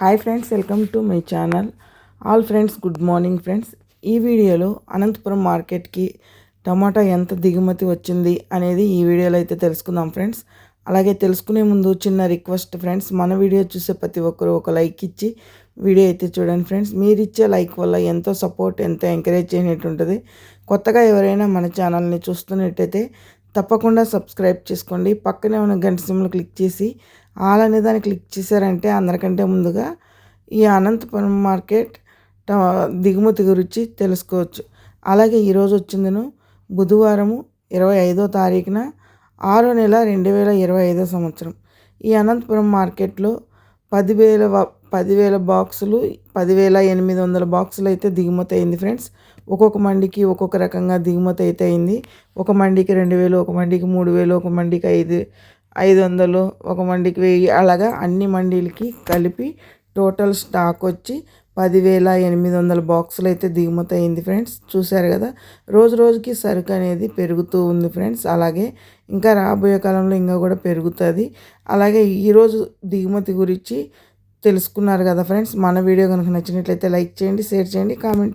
Hi friends welcome to my channel. All friends good morning friends. ఈ వీడియోలో అనంతపురం మార్కెట్కి టమాటా ఎంత దిగుమతి వచ్చింది అనేది ఈ వీడియోలో అయితే తెలుసుకుందాం ఫ్రెండ్స్. అలాగే తెలుసుకునే ముందు చిన్న రిక్వెస్ట్ ఫ్రెండ్స్ మన వీడియో చూసే ప్రతి ఒక్కరు ఒక లైక్ ఇచ్చి వీడియో అయితే చూడండి ఫ్రెండ్స్. మీరు ఇచ్చే లైక్ వల్ల ఎంతో సపోర్ట్ ఎంతో ఎంకరేజ్ చేయనట్టు ఉంటుంది కొత్తగా ఎవరైనా మన ఛానల్ని చూస్తున్నట్టయితే తప్పకుండా సబ్స్క్రైబ్ చేసుకోండి. పక్కనే ఉన్న గంట సిమ్లు క్లిక్ చేసి ఆల్ అనే దాన్ని క్లిక్ చేశారంటే అందరికంటే ముందుగా ఈ అనంతపురం మార్కెట్ దిగుమతి గురించి తెలుసుకోవచ్చు. అలాగే ఈరోజు వచ్చిందను బుధవారము ఇరవై ఐదో తారీఖున ఆరో నెల రెండు వేల ఇరవై ఐదో సంవత్సరం. ఈ అనంతపురం మార్కెట్లో పదివేల పదివేల బాక్సులు పదివేల ఎనిమిది వందల బాక్సులు అయితే దిగుమతి అయింది ఫ్రెండ్స్. ఒక్కొక్క మండికి ఒక్కొక్క రకంగా దిగుమతి అయితే అయింది. ఒక మండికి రెండు వేలు ఒక మండికి మూడు వేలు ఒక మండికి ఐదు ఐదు వందలు ఒక మండికి వెయ్యి అలాగా అన్ని మండీలకి కలిపి టోటల్ స్టాక్ వచ్చి పదివేల ఎనిమిది వందల బాక్సులు అయితే దిగుమతి అయింది ఫ్రెండ్స్. చూశారు కదా రోజు రోజుకి సరుకు అనేది పెరుగుతూ ఉంది ఫ్రెండ్స్. అలాగే ఇంకా రాబోయే కాలంలో ఇంకా కూడా పెరుగుతుంది. అలాగే ఈరోజు దిగుమతి గురించి తెలుసుకున్నారు కదా ఫ్రెండ్స్. మన వీడియో కనుక నచ్చినట్లయితే లైక్ చేయండి షేర్ చేయండి కామెంట్